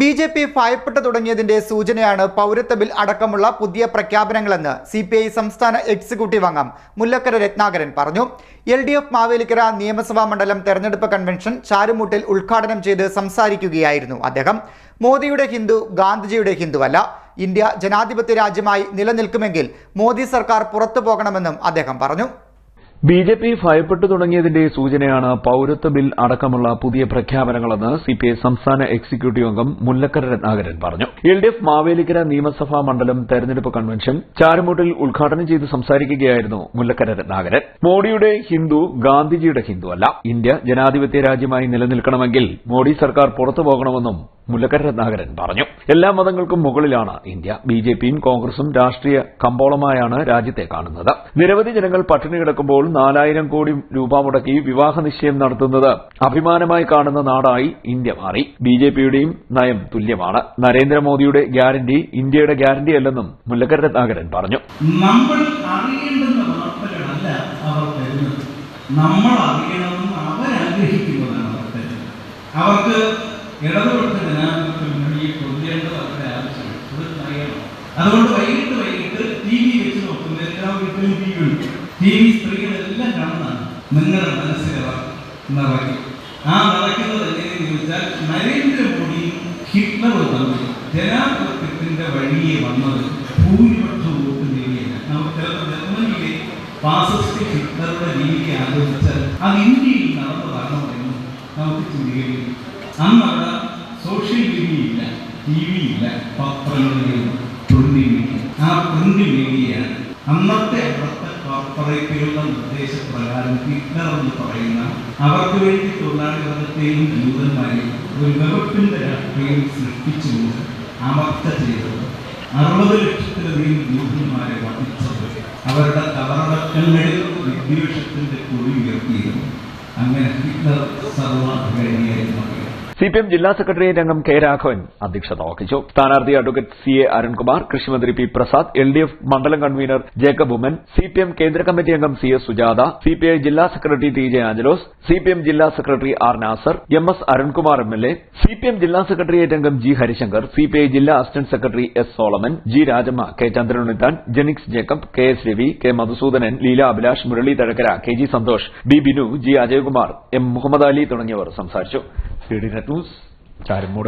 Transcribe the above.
B J P ഭയപ്പെട്ടു തുടങ്ങിയതിന്റെ സൂചനയാണ് പൗരത്വ ബിൽ അടക്കമുള്ള പുതിയ പ്രഖ്യാപനങ്ങളെന്ന് സി പി ഐ സംസ്ഥാന എക്സിക്യൂട്ടീവ് അംഗം മുല്ലക്കര രത്നാകരൻ പറഞ്ഞു. എൽ ഡി എഫ് മാവേലിക്കര നിയമസഭാ മണ്ഡലം തെരഞ്ഞെടുപ്പ് കൺവെൻഷൻ ചാരുമൂട്ടിൽ ഉദ്ഘാടനം ചെയ്ത് സംസാരിക്കുകയായിരുന്നു അദ്ദേഹം. മോദിയുടെ ഹിന്ദു ഗാന്ധിജിയുടെ ഹിന്ദുവല്ല. ഇന്ത്യ ജനാധിപത്യ രാജ്യമായി നിലനിൽക്കുമെങ്കിൽ മോദി സർക്കാർ പുറത്തു പോകണമെന്നും അദ്ദേഹം പറഞ്ഞു. ബി ജെ പി ഭയപ്പെട്ടു തുടങ്ങിയതിന്റെ സൂചനയാണ് പൌരത്വ ബിൽ അടക്കമുള്ള പുതിയ പ്രഖ്യാപനങ്ങളെന്ന് സിപിഐ സംസ്ഥാന എക്സിക്യൂട്ടീവ് അംഗം മുല്ലക്കര രത്നാകരൻ പറഞ്ഞു. എൽ ഡി എഫ് മാവേലിക്കര നിയമസഭാ മണ്ഡലം തെരഞ്ഞെടുപ്പ് കൺവെൻഷൻ ചാരുമൂട്ടിൽ ഉദ്ഘാടനം ചെയ്ത് സംസാരിക്കുകയായിരുന്നു മുല്ലക്കര രത്നാകരൻ. മോഡിയുടെ ഹിന്ദു ഗാന്ധിജിയുടെ ഹിന്ദു അല്ല ഇന്ത്യ ജനാധിപത്യ രാജ്യമായി നിലനിൽക്കണമെങ്കിൽ മോഡി സർക്കാർ പുറത്തു പോകണമെന്നും മുല്ലക്കര രത്നാകരൻ പറഞ്ഞു. എല്ലാ മതങ്ങൾക്കും മുകളിലാണ് ഇന്ത്യ. ബി ജെ പിയും കോൺഗ്രസും രാഷ്ട്രീയ കമ്പോളമായാണ് രാജ്യത്തെ കാണുന്നത്. നിരവധി ജനങ്ങൾ പട്ടിണി കിടക്കുമ്പോൾ നാലായിരം കോടി രൂപ മുടക്കി വിവാഹ നിശ്ചയം നടത്തുന്നത് അഭിമാനമായി കാണുന്ന നാടായി ഇന്ത്യ മാറി. ബി ജെ പിയുടെയും നയം തുല്യമാണ്. നരേന്ദ്രമോദിയുടെ ഗ്യാരണ്ടി ഇന്ത്യയുടെ ഗ്യാരണ്ടിയല്ലെന്നും മുല്ലക്കര രത്നാകരൻ പറഞ്ഞു. നമ്മൾ നമ്മൾ അവർ അവർക്ക് ഇടതുപക്ഷ ജനാധിപത്യ മുന്നണിയെ കൊല്ലേണ്ടത് അവരുടെ ആവശ്യമാണ് അറിയണം അതുകൊണ്ട് വൈകിട്ട് വൈകിട്ട് ടി വി വെച്ച് നോക്കുന്ന എല്ലാ വീട്ടിലും ടി വി ഉണ്ട്. ടി വി സ്ത്രീകളെല്ലാം കാണുന്നതാണ്. നിങ്ങളുടെ മനസ്സിലെ നിറയ്ക്കും. ആ നിറയ്ക്കുന്നത് എങ്ങനെയെന്ന് ചോദിച്ചാൽ നരേന്ദ്രമോദിയും ഹിറ്റ്ലറും തമ്മിൽ ജനാധിപത്യത്തിന്റെ വഴിയെ വന്നത് ഭൂരിപക്ഷ വോട്ട് നേടിയല്ല. നമുക്ക് ചിലപ്പോൾ ജർമ്മനിയിലെ ഫാസിസ്റ്റ് ഹിറ്റ്ലറുടെ രീതിക്ക് ആലോചിച്ചാൽ അത് ഇന്ത്യയിൽ നടന്നതാണോ എന്ന് നമുക്ക് ചിന്തിക്കുകയും അന്ന് അവിടെ സോഷ്യൽ മീഡിയ ഇല്ല ടി വി ഇല്ല പത്രങ്ങളിലും മീഡിയ ആ പ്രിന്റ് മീഡിയയാണ് അന്നത്തെ അവിടുത്തെ കോർപ്പറേറ്റുകളുടെ നിർദ്ദേശപ്രകാരം ഹിറ്റ്ലർ എന്ന് പറയുന്ന അവർക്ക് വേണ്ടി തൊഴിലാളി വർഗത്തെയും ജൂതന്മാരെയും ഒരു വെറുപ്പിന്റെ രാഷ്ട്രീയം സൃഷ്ടിച്ചുകൊണ്ട് അമർച്ച ചെയ്തത് അറുപത് ലക്ഷത്തിലധികം ജൂതന്മാരെ വധിച്ചത് അവരുടെ കബറടക്കങ്ങളിൽ വിദ്വേഷത്തിന്റെ കുഴി ഉയർത്തിയിരുന്നു. അങ്ങനെ ഹിറ്റ്ലർ സർവാധികാരിയായിരുന്നു സിപിഎം ജില്ലാ സെക്രട്ടേറിയറ്റ് അംഗം കെ രാഘവൻ അധ്യക്ഷത വഹിച്ചു. സ്ഥാനാർത്ഥി അഡ്വക്കേറ്റ് സി എ അരുൺകുമാർ കൃഷിമന്ത്രി P Prasad L D F മണ്ഡലം കൺവീനർ ജേക്കബ് ഉമ്മൻ സിപിഎം കേന്ദ്ര കമ്മിറ്റി അംഗം സി എസ് സുജാത സിപിഐ ജില്ലാ secretary T J Angelos CPM ജില്ലാ secretary R Nasar M S Arunkumar M L A CPM ജില്ലാ സെക്രട്ടേറിയറ്റ് അംഗം ജി ഹരിശങ്കർ സിപിഐ ജില്ലാ assistant secretary S Solomon G Rajamma K Chandranunnithan Jenix Jacob K S Ravi K Madhusudanan Leela Abhilash Murali Thazhakkara K G Santhosh B Binu G Ajayakumar M Muhammad Ali തുടങ്ങിയവർ സംസാരിച്ചു. C D net news Charummoodu